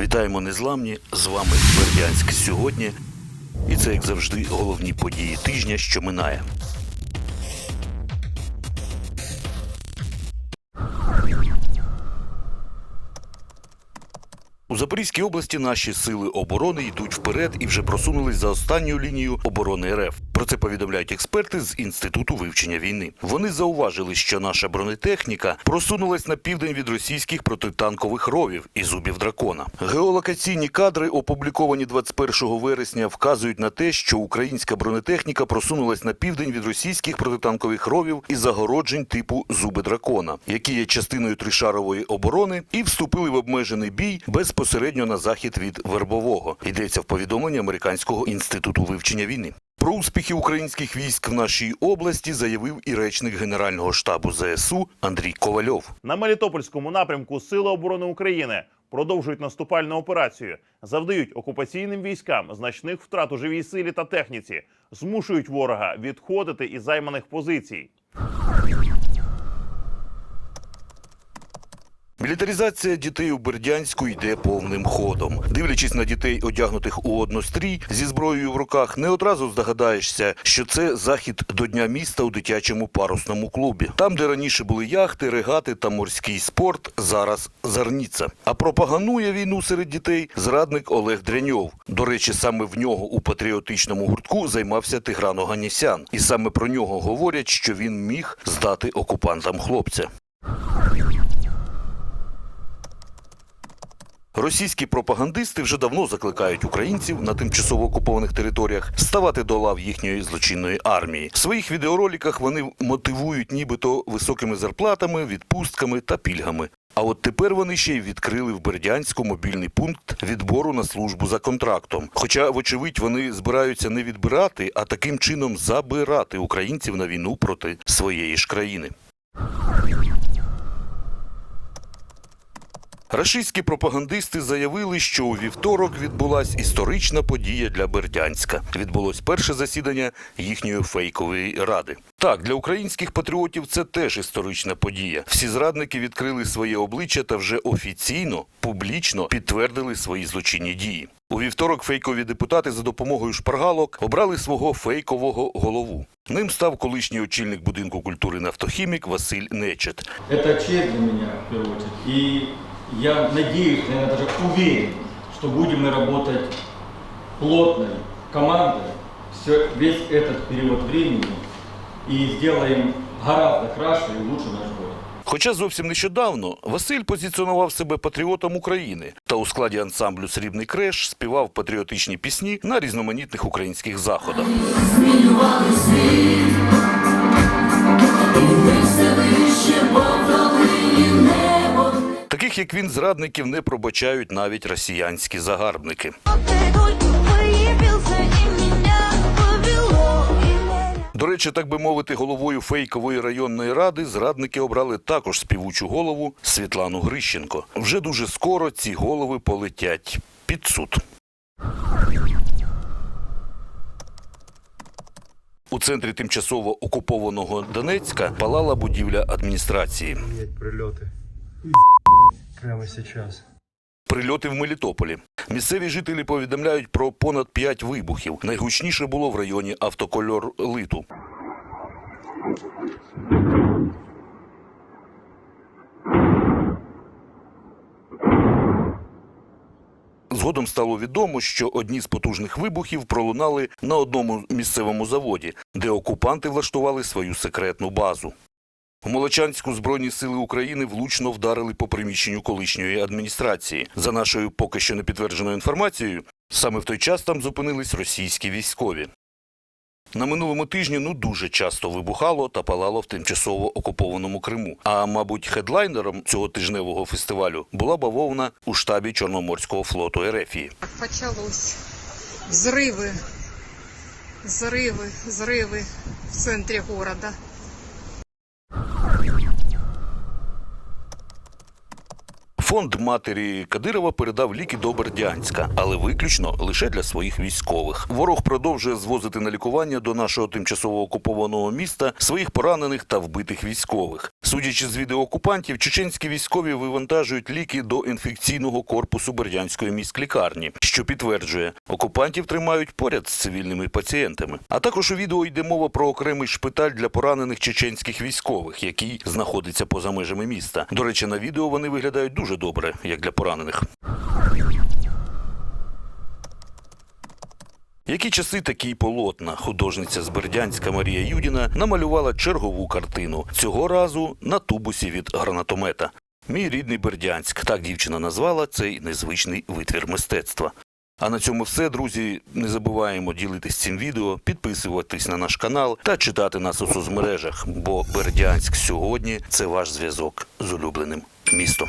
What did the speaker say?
Вітаємо незламні! З вами Бердянськ сьогодні. І це, як завжди, головні події тижня, що минає. У Запорізькій області наші сили оборони йдуть вперед і вже просунулись за останню лінію оборони РФ. Це повідомляють експерти з інституту вивчення війни. Вони зауважили, що наша бронетехніка просунулась на південь від російських протитанкових ровів і зубів дракона. Геолокаційні кадри, опубліковані 21 вересня, вказують на те, що українська бронетехніка просунулась на південь від російських протитанкових ровів і загороджень типу зуби дракона, які є частиною тришарової оборони, і вступили в обмежений бій безпосередньо на захід від вербового. Йдеться в повідомленні американського інституту вивчення війни. Про успіхи українських військ в нашій області заявив і речник Генерального штабу ЗСУ Андрій Ковальов. На Мелітопольському напрямку Сили оборони України продовжують наступальну операцію, завдають окупаційним військам значних втрат у живій силі та техніці, змушують ворога відходити із займаних позицій. Мілітаризація дітей у Бердянську йде повним ходом. Дивлячись на дітей, одягнутих у однострій зі зброєю в руках, не одразу здогадаєшся, що це захід до дня міста у дитячому парусному клубі. Там, де раніше були яхти, регати та морський спорт, зараз зарніця. А пропаганує війну серед дітей зрадник Олег Дряньов. До речі, саме в нього у патріотичному гуртку займався Тигран Оганісян. І саме про нього говорять, що він міг здати окупантам хлопця. Російські пропагандисти вже давно закликають українців на тимчасово окупованих територіях ставати до лав їхньої злочинної армії. В своїх відеороликах вони мотивують нібито високими зарплатами, відпустками та пільгами. А от тепер вони ще й відкрили в Бердянську мобільний пункт відбору на службу за контрактом. Хоча, вочевидь, вони збираються не відбирати, а таким чином забирати українців на війну проти своєї ж країни. Рашистські пропагандисти заявили, що у вівторок відбулась історична подія для Бердянська. Відбулось перше засідання їхньої фейкової ради. Так, для українських патріотів це теж історична подія. Всі зрадники відкрили своє обличчя та вже офіційно, публічно підтвердили свої злочинні дії. У вівторок фейкові депутати за допомогою шпаргалок обрали свого фейкового голову. Ним став колишній очільник будинку культури нафтохімік Василь Нечет. Это честь для меня, в первую очередь. И я надеюсь, наверное, даже уверен, что будем мы работать плотной командой все, весь этот период времени и сделаем гораздо краше и лучше наш город. Хоча зовсім нещодавно Василь позиціонував себе патріотом України та у складі ансамблю Срібний креш співав патріотичні пісні на різноманітних українських заходах. змінювали світ, і ми все Таких як він, зрадників не пробачають навіть росіянські загарбники. До речі, так би мовити, головою фейкової районної ради зрадники обрали також співучу голову Світлану Грищенко. Вже дуже скоро ці голови полетять під суд. У центрі тимчасово окупованого Донецька палала будівля адміністрації. Прильоти. Прямо сейчас. Прильоти в Мелітополі. Місцеві жителі повідомляють про понад п'ять вибухів. Найгучніше було в районі автокольор Литу. Згодом стало відомо, що одні з потужних вибухів пролунали на одному місцевому заводі, де окупанти влаштували свою секретну базу. У Молочанську Збройні сили України влучно вдарили по приміщенню колишньої адміністрації. За нашою поки що не підтвердженою інформацією, саме в той час там зупинились російські військові. На минулому тижні ну дуже часто вибухало та палало в тимчасово окупованому Криму. А мабуть, хедлайнером цього тижневого фестивалю була бавовна у штабі Чорноморського флоту Ерефії. Так почалось. Взрывы, взрывы, взрывы в центре города. Фонд матері Кадирова передав ліки до Бердянська, але виключно лише для своїх військових. Ворог продовжує звозити на лікування до нашого тимчасово окупованого міста своїх поранених та вбитих військових. Судячи з відео окупантів, чеченські військові вивантажують ліки до інфекційного корпусу Бердянської міськлікарні, що підтверджує, окупантів тримають поряд з цивільними пацієнтами. А також у відео йде мова про окремий шпиталь для поранених чеченських військових, який знаходиться поза межами міста. До речі, на відео вони виглядають дуже добре, як для поранених. Які часи такі й полотна художниця з Бердянська Марія Юдіна намалювала чергову картину цього разу на тубусі від гранатомета. Мій рідний Бердянськ так дівчина назвала цей незвичний витвір мистецтва. А на цьому все, друзі. Не забуваємо ділитись цим відео, підписуватись на наш канал та читати нас у соцмережах, бо Бердянськ сьогодні це ваш зв'язок з улюбленим містом.